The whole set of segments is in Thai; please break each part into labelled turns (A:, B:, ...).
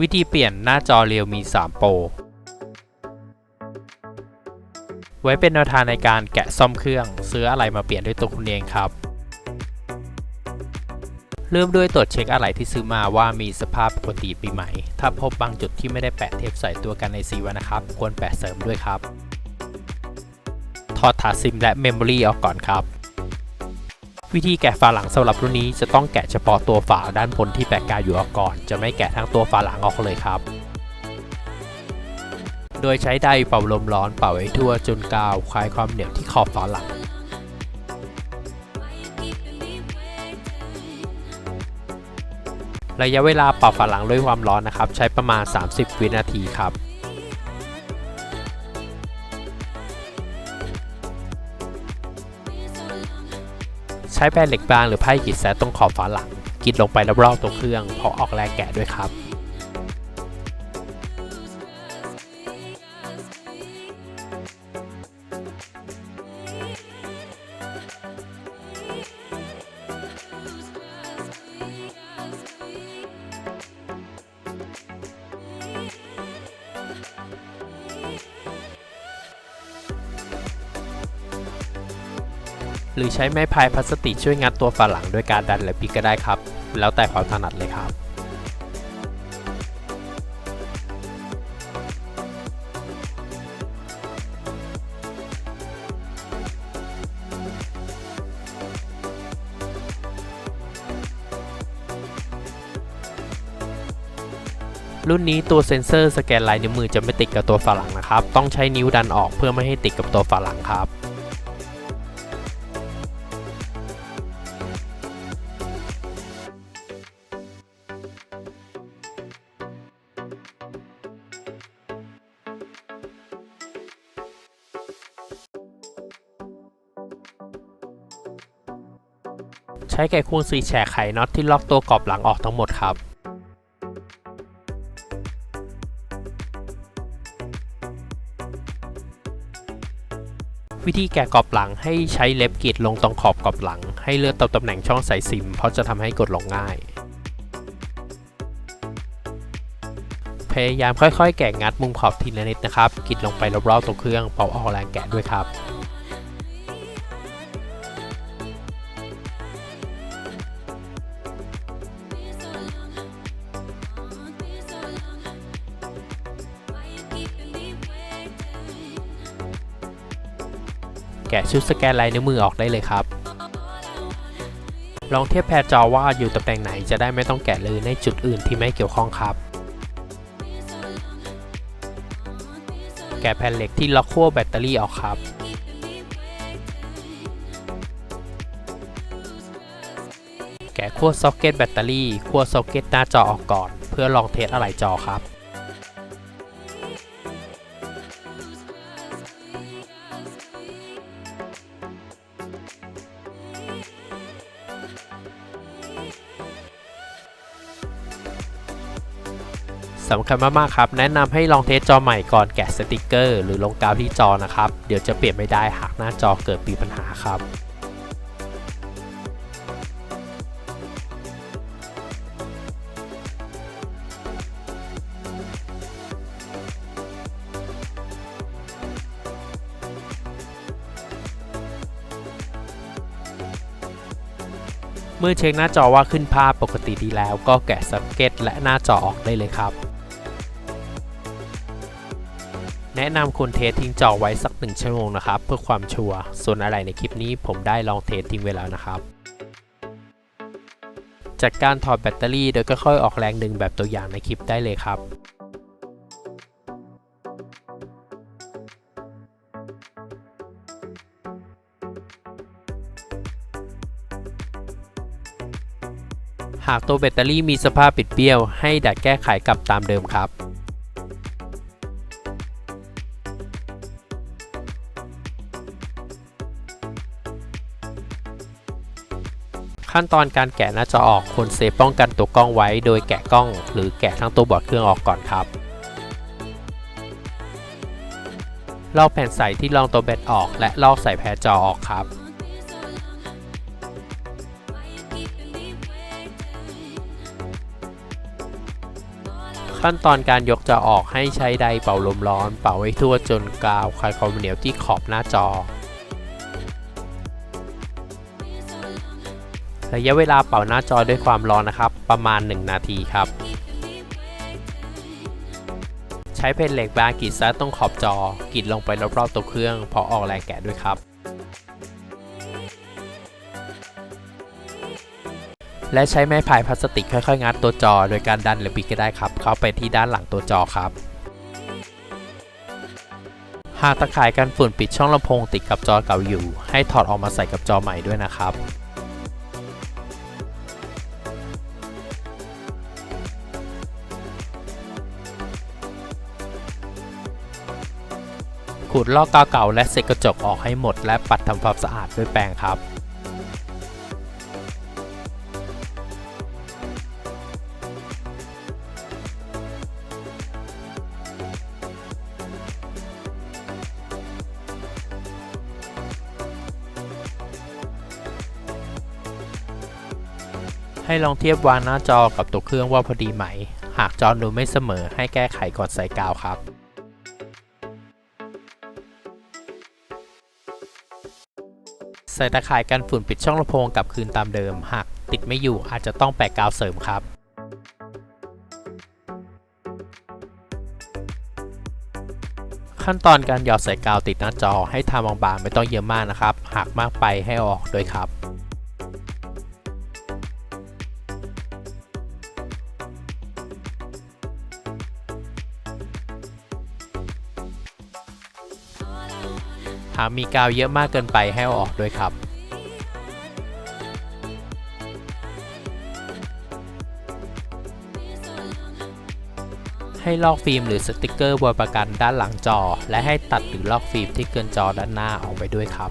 A: วิธีเปลี่ยนหน้าจอเรียวมี 3 โปร ไว้เป็นแนวทางในการแกะซ่อมเครื่อง ซื้ออะไรมาเปลี่ยนด้วยตัวคุณเองครับ เริ่มด้วยตรวจเช็คอะไรที่ซื้อมาว่ามีสภาพปกติปีใหม่ ถ้าพบบางจุดที่ไม่ได้แปะเทปใส่ตัวกันในซีว้นะครับ ควรแปะเสริมด้วยครับ ถอดถาดซิมและเมมโมรีออกก่อนครับ วิธีแกะฝาหลังสำหรับรุ่นนี้จะต้องแกะเฉพาะตัวฝาด้านบนที่แปะกาวอยู่ออกก่อน จะไม่แกะทั้งตัวฝาหลังออกเลยครับ โดยใช้ไดเป่าลมร้อนเป่าให้ทั่วจนกาวคลายความเหนียวที่ขอบฝาหลังระยะเวลาเป่าฝาหลังด้วยความร้อนนะครับ ใช้ประมาณ 30 วินาทีครับ ใช้แผ่นเหล็กบางหรือไพ่กรีดแซะตรงขอบฝาหลังกรีดลงไปรอบๆตัวเครื่องเพราะออกแรงแกะด้วยครับ หรือใช้ไม้พายพลาสติกช่วยงัดตัวฝาหลังโดยการดันและพลิกก็ได้ครับ แล้วแต่ความถนัดเลยครับรุ่นนี้ตัวเซ็นเซอร์สแกนลายนิ้วมือจะไม่ติดกับตัวฝาหลังนะครับ ต้องใช้นิ้วดันออกเพื่อไม่ให้ติดกับตัวฝาหลังครับ ใช้ไขควงสีแฉกไขน็อตที่ล็อกตัวกรอบหลังออกทั้งหมดครับวิธีแกะกรอบหลังให้ใช้เล็บกรีดลงตรงขอบกรอบหลัง ให้เลือกตามตำแหน่งช่องใส่ซิม เพราะจะทำให้กดลงง่าย พยายามค่อยๆ แกะงัดมุมขอบทีละนิดนะครับกรีดลงไปรอบๆตัวเครื่องเป่าออกแรงแกะด้วยครับ ชุดสแกนลายนิ้วมือออกได้เลยครับ ลองเทียบแพรจอว่าอยู่ตำแหน่งไหนจะได้ไม่ต้องแกะเลยในจุดอื่นที่ไม่เกี่ยวข้องครับ แกะแผ่นเหล็กที่ล็อกขั้วแบตเตอรี่ออกครับแกะขั้วซ็อกเก็ตแบตเตอรี่ขั้วซ็อกเก็ตหน้าจอออกก่อน เพื่อลองเทสอะไหล่จอครับ สำคัญมากๆครับ แนะนำให้ลองเทสจอใหม่ก่อนแกะสติกเกอร์ หรือลงกาวที่จอนะครับ เดี๋ยวจะเปลี่ยนไม่ได้หากหน้าจอเกิดมีปัญหาครับเมื่อเช็คหน้าจอว่าขึ้นภาพปกติดีแล้วก็แกะสเก็ตและหน้าจอออกได้เลยครับ แนะนำคุณเทสทิ้งจอไว้สักหนึ่งชั่วโมงนะครับ เพื่อความชัวร์ส่วนอะไรในคลิปนี้ผมได้ลองเทสทิ้งไว้แล้วนะครับ จัดการถอดแบตเตอรี่โดยก็ค่อยออกแรงดึงแบบตัวอย่างในคลิปได้เลยครับหากตัวแบตเตอรี่มีสภาพปิดเบี้ยว ให้ดัดแก้ไขกลับตามเดิมครับ ขั้นตอนการแกะหน้าจอออกควรเซฟป้องกันตัวกล้องไว้ โดยแกะกล้อง หรือแกะทั้งตัวบอร์ดเครื่องออกก่อนครับลอกแผ่นใสที่รองตัวแบตออก และลอกใส่แพรจอออกครับ ขั้นตอนการยกจอออกให้ใช้ไดเป่าลมร้อน เป่าให้ทั่วจนกาวคลายความเหนียวที่ขอบหน้าจอ ระยะเวลาเป่าหน้าจอด้วยความร้อนนะครับ ประมาณ 1 นาทีครับ ใช้เพนเหล็กบางกรีดซะตรงขอบจอกรีดลงไปรอบๆตัวเครื่อง พอออกแรงแกะด้วยครับ และใช้ไม้พายพลาสติกค่อยๆ งัดตัวจอ โดยการดันหรือบิดก็ได้ครับ เข้าไปที่ด้านหลังตัวจอครับหากตะข่ายกันฝุ่นปิดช่องลำโพงติดกับจอเก่าอยู่ ให้ถอดออกมาใส่กับจอใหม่ด้วยนะครับ ขูดลอกกาวเก่าและเศษกระจกออกให้หมด และปัดทำความสะอาดด้วยแปรงครับให้ลองเทียบวางหน้าจอกับตัวเครื่องว่าพอดีไหม หากจอดูไม่เสมอให้แก้ไขก่อนใส่กาวครับ ใส่ตะข่ายกันฝุ่นปิดช่องลำโพงกลับคืนตามเดิม หากติดไม่อยู่อาจจะต้องแปะกาวเสริมครับขั้นตอนการหยอดใส่กาวติดหน้าจอให้ทำบางๆไม่ต้องเยอะมากนะครับ หากมากไปให้อออกด้วยครับ หากมีกาวเยอะมากเกินไปให้เอาออกด้วยครับ ให้ลอกฟิล์มหรือสติกเกอร์บนประกันด้านหลังจอ และให้ตัดหรือลอกฟิล์มที่เกินจอด้านหน้าออกไปด้วยครับ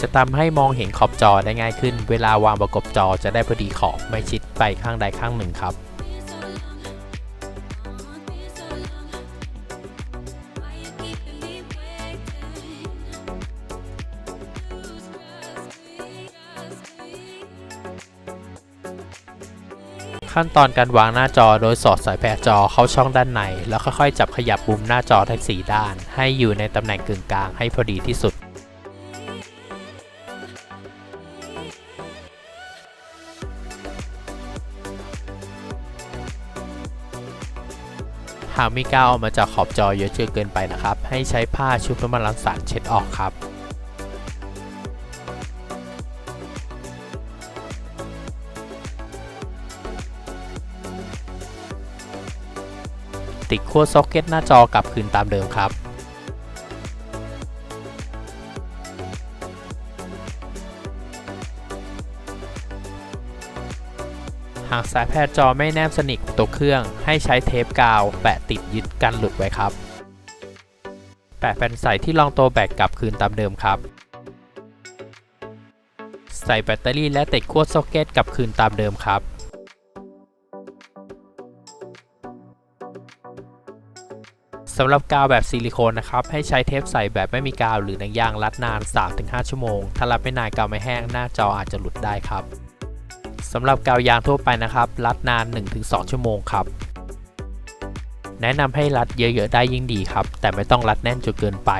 A: จะทำให้มองเห็นขอบจอได้ง่ายขึ้น เวลาวางประกบจอจะได้พอดีขอบไม่ชิดไปข้างใดข้างหนึ่งครับ ขั้นตอนการวางหน้าจอโดยสอดสายแพรจอเข้าช่องด้านใน แล้วค่อยๆ จับขยับมุมหน้าจอทั้ง4ด้าน ให้อยู่ในตำแหน่งกึ่งกลางให้พอดีที่สุดหากมีกาวออกมาจากขอบจอเยอะเกินไปนะครับ ให้ใช้ผ้าชุบน้ำมันรังสรรเช็ดออกครับ ติดขั้วซ็อกเก็ตหน้าจอกลับคืนตามเดิมครับหากสายแพทย์จอไม่แนบสนิทกับตัวเครื่องให้ใช้เทปกาวแปะติดยึดกันหลุดไว้ครับ แปะแผ่นใส่ที่รองตัวแบตกลับคืนตามเดิมครับ ใส่แบตเตอรี่และติดขั้วซ็อกเก็ตกลับคืนตามเดิมครับ สำหรับกาวแบบซิลิโคนนะครับ ให้ใช้เทปใส่แบบไม่มีกาวหรือหนังยางรัดนาน 3-5 ชั่วโมง ถ้ารัดไม่นานกาวไม่แห้งหน้าจออาจจะหลุดได้ครับสำหรับกาวยางทั่วไปนะครับ รัดนาน 1-2 ชั่วโมงครับ แนะนำให้รัดเยอะๆได้ยิ่งดีครับ แต่ไม่ต้องรัดแน่นจนเกินไป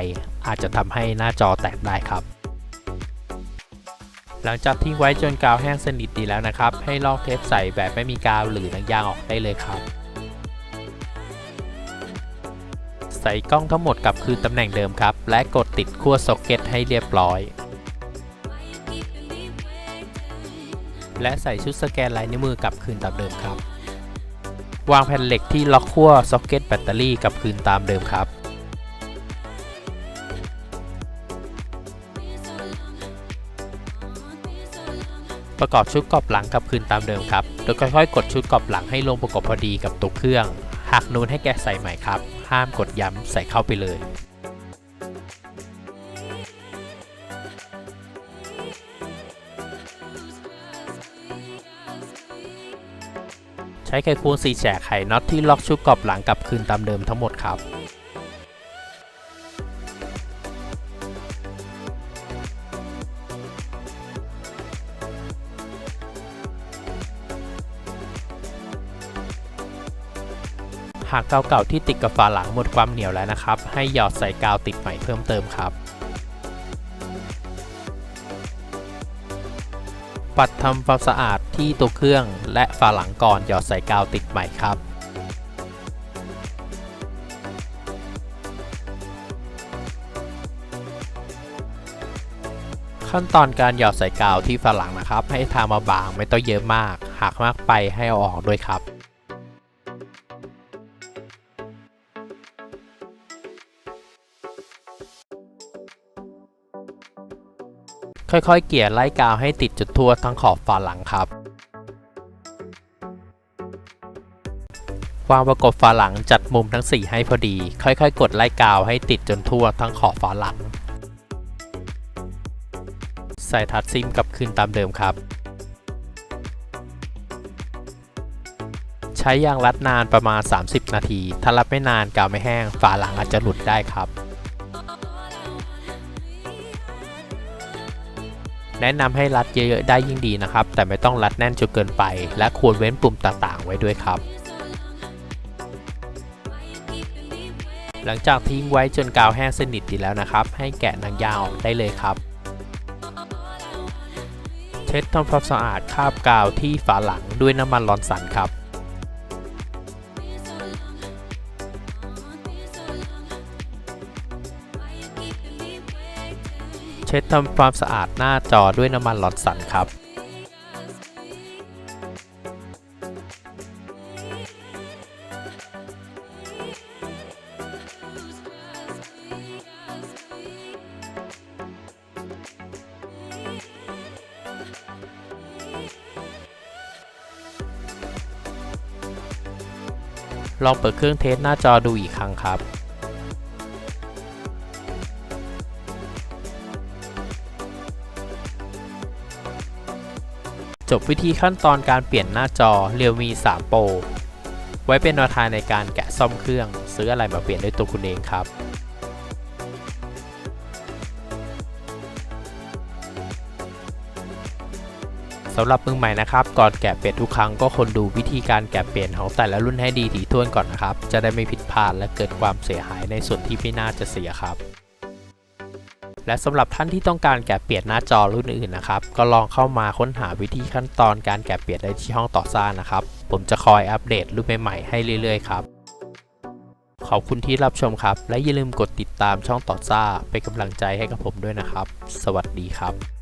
A: อาจจะทำให้หน้าจอแตกได้ครับ หลังจากทิ้งไว้จนกาวแห้งสนิทดีแล้วนะครับ ให้ลอกเทปใส่แบบไม่มีกาวหรือหนังยางออกได้เลยครับ ใส่กล้องทั้งหมดกลับคืนตำแหน่งเดิมครับ และกดติดขั้วซ็อกเก็ตให้เรียบร้อย และใส่ชุดสแกนลายนิ้วมือกลับคืนตามเดิมครับ วางแผ่นเหล็กที่ล็อกขั้วซ็อกเก็ตแบตเตอรี่กลับคืนตามเดิมครับประกอบชุดกรอบหลังกลับคืนตามเดิมครับ โดยค่อยๆ กดชุดกรอบหลังให้ลงประกบพอดีกับตัวเครื่อง หากนูนให้แกใส่ใหม่ครับ ห้ามกดย้ำใส่เข้าไปเลย ใช้ไขควงสีแฉกไขน็อตที่ล็อกชุดกรอบหลังกลับคืนตามเดิมทั้งหมดครับ หากกาวเก่าที่ติดกับฝาหลังหมดความเหนียวแล้วนะครับ ให้หยอดใส่กาวติดใหม่เพิ่มเติมครับปัดทำความสะอาดที่ตัวเครื่องและฝาหลังก่อนหยอดใส่กาวติดใหม่ครับ ขั้นตอนการหยอดใส่กาวที่ฝาหลังนะครับ ให้ทามาบางไม่ต้องเยอะมาก หากมากไปให้เอาออกด้วยครับ ค่อยๆ เกลี่ยไล่กาวให้ติดจุดทั่วทั้งขอบฝาหลังครับ วางประกบฝาหลังจัดมุมทั้ง 4 ให้พอดี ค่อยๆ กดไล่กาวให้ติดจนทั่วทั้งขอบฝาหลัง ใส่ทัดซิมกลับคืนตามเดิมครับ ใช้ยางรัดนานประมาณ 30 นาที ถ้ารัดไม่นานกาวไม่แห้งฝาหลังอาจจะหลุดได้ครับ แนะนำให้รัดเยอะๆได้ยิ่งดีนะครับ แต่ไม่ต้องรัดแน่นจนเกินไป และควรเว้นปุ่มต่างๆ ไว้ด้วยครับ หลังจากทิ้งไว้จนกาวแห้งสนิทดีแล้วนะครับ ให้แกะนางยาวออกได้เลยครับ เช็ดทำความสะอาดคราบกาวที่ฝาหลังด้วยน้ำมันร้อนสันครับ เช็ดทำความสะอาดหน้าจอด้วยน้ำมันร้อนสันครับลองเปิดเครื่องเทสหน้าจอดูอีกครั้งครับ จบวิธีขั้นตอนการเปลี่ยนหน้าจอ Realme 3 Pro ไว้เป็นแนวทางในการแกะซ่อมเครื่อง ซื้ออะไรมาเปลี่ยนด้วยตัวคุณเองครับสำหรับมือใหม่นะครับ ก่อนแกะเปลี่ยนทุกครั้งก็คนดูวิธีการแกะเปลี่ยนของแต่ละรุ่นให้ดีถี่ถ้วนก่อนนะครับ จะได้ไม่ผิดพลาดและเกิดความเสียหายในส่วนที่ไม่น่าจะเสียครับ และสำหรับท่านที่ต้องการแกะเปลี่ยนหน้าจอรุ่นอื่นนะครับ ก็ลองเข้ามาค้นหาวิธีขั้นตอนการแกะเปลี่ยนได้ที่ห้องต่อซ่านะครับ ผมจะคอยอัปเดตรุ่นใหม่ๆให้เรื่อยๆครับ ขอบคุณที่รับชมครับ และอย่าลืมกดติดตามช่องต่อซ่าเป็นกำลังใจให้กับผมด้วยนะครับ สวัสดีครับ